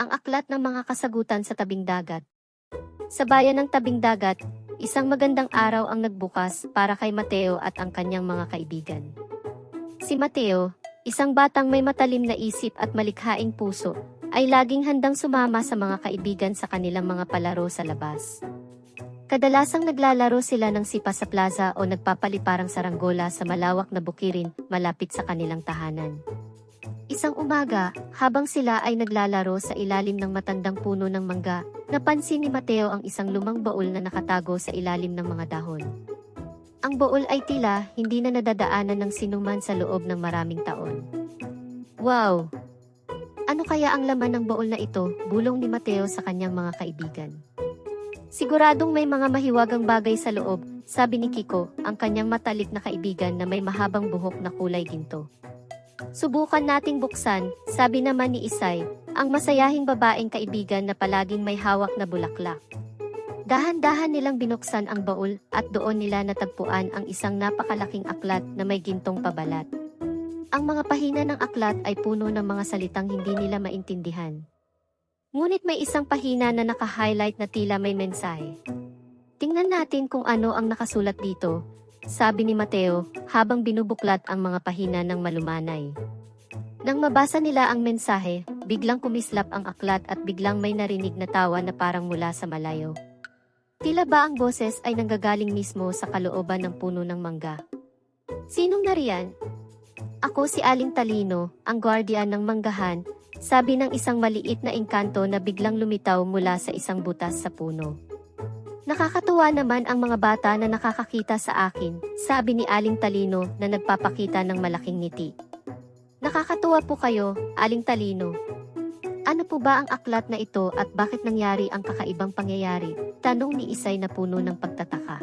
Ang aklat ng mga kasagutan sa tabing dagat. Sa bayan ng tabing dagat, isang magandang araw ang nagbukas para kay Mateo at ang kanyang mga kaibigan. Si Mateo, isang batang may matalim na isip at malikhaing puso, ay laging handang sumama sa mga kaibigan sa kanilang mga palaro sa labas. Kadalasang naglalaro sila ng sipa sa plaza o nagpapaliparang saranggola sa malawak na bukirin malapit sa kanilang tahanan. Isang umaga, habang sila ay naglalaro sa ilalim ng matandang puno ng mangga, napansin ni Mateo ang isang lumang baul na nakatago sa ilalim ng mga dahon. Ang baul ay tila hindi na nadadaanan ng sinuman sa loob ng maraming taon. Wow! Ano kaya ang laman ng baul na ito? Bulong ni Mateo sa kanyang mga kaibigan. Siguradong may mga mahiwagang bagay sa loob, sabi ni Kiko, ang kanyang matalik na kaibigan na may mahabang buhok na kulay ginto. Subukan nating buksan, sabi naman ni Isay, ang masayahing babaeng kaibigan na palaging may hawak na bulaklak. Dahan-dahan nilang binuksan ang baul at doon nila natagpuan ang isang napakalaking aklat na may gintong pabalat. Ang mga pahina ng aklat ay puno ng mga salitang hindi nila maintindihan. Ngunit may isang pahina na naka-highlight na tila may mensahe. Tingnan natin kung ano ang nakasulat dito, sabi ni Mateo habang binubuklat ang mga pahina ng malumanay. Nang mabasa nila ang mensahe, biglang kumislap ang aklat at biglang may narinig na tawa na parang mula sa malayo. Tila ba ang boses ay nanggagaling mismo sa kalooban ng puno ng mangga? Sinong nariyan? Ako si Aling Talino, ang guardian ng manggahan, sabi ng isang maliit na engkanto na biglang lumitaw mula sa isang butas sa puno. Nakakatuwa naman ang mga bata na nakakakita sa akin, sabi ni Aling Talino na nagpapakita ng malaking ngiti. Nakakatuwa po kayo, Aling Talino. Ano po ba ang aklat na ito at bakit nangyari ang kakaibang pangyayari? Tanong ni Isay na puno ng pagtataka.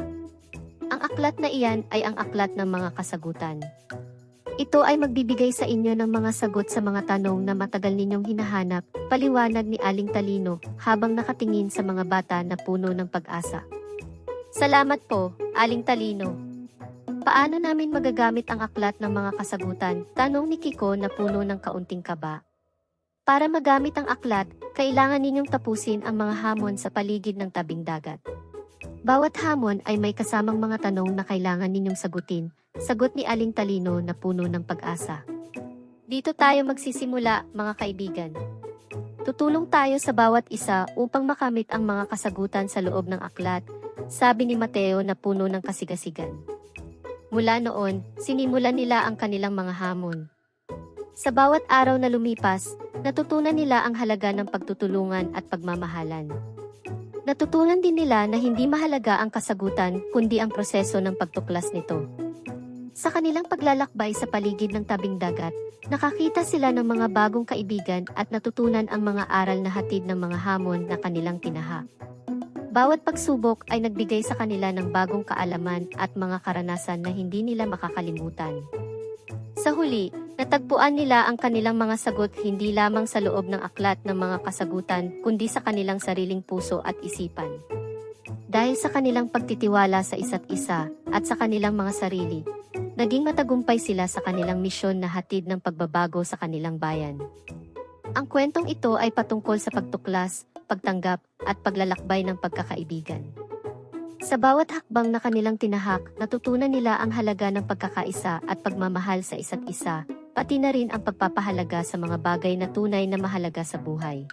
Ang aklat na iyan ay ang aklat ng mga kasagutan. Ito ay magbibigay sa inyo ng mga sagot sa mga tanong na matagal ninyong hinahanap, paliwanag ni Aling Talino habang nakatingin sa mga bata na puno ng pag-asa. Salamat po, Aling Talino. Paano namin magagamit ang aklat ng mga kasagutan? Tanong ni Kiko na puno ng kaunting kaba. Para magamit ang aklat, kailangan ninyong tapusin ang mga hamon sa paligid ng tabing dagat. Bawat hamon ay may kasamang mga tanong na kailangan ninyong sagutin, sagot ni Aling Talino na puno ng pag-asa. Dito tayo magsisimula, mga kaibigan. Tutulong tayo sa bawat isa upang makamit ang mga kasagutan sa loob ng aklat, sabi ni Mateo na puno ng kasigasigan. Mula noon, sinimulan nila ang kanilang mga hamon. Sa bawat araw na lumipas, natutunan nila ang halaga ng pagtutulungan at pagmamahalan. Natutunan din nila na hindi mahalaga ang kasagutan kundi ang proseso ng pagtuklas nito. Sa kanilang paglalakbay sa paligid ng tabing dagat, nakakita sila ng mga bagong kaibigan at natutunan ang mga aral na hatid ng mga hamon na kanilang tinaha. Bawat pagsubok ay nagbigay sa kanila ng bagong kaalaman at mga karanasan na hindi nila makakalimutan. Sa huli, natagpuan nila ang kanilang mga sagot hindi lamang sa loob ng aklat ng mga kasagutan kundi sa kanilang sariling puso at isipan. Dahil sa kanilang pagtitiwala sa isa't isa at sa kanilang mga sarili, naging matagumpay sila sa kanilang misyon na hatid ng pagbabago sa kanilang bayan. Ang kwentong ito ay patungkol sa pagtuklas, pagtanggap, at paglalakbay ng pagkakaibigan. Sa bawat hakbang na kanilang tinahak, natutunan nila ang halaga ng pagkakaisa at pagmamahal sa isa't isa, pati na rin ang pagpapahalaga sa mga bagay na tunay na mahalaga sa buhay.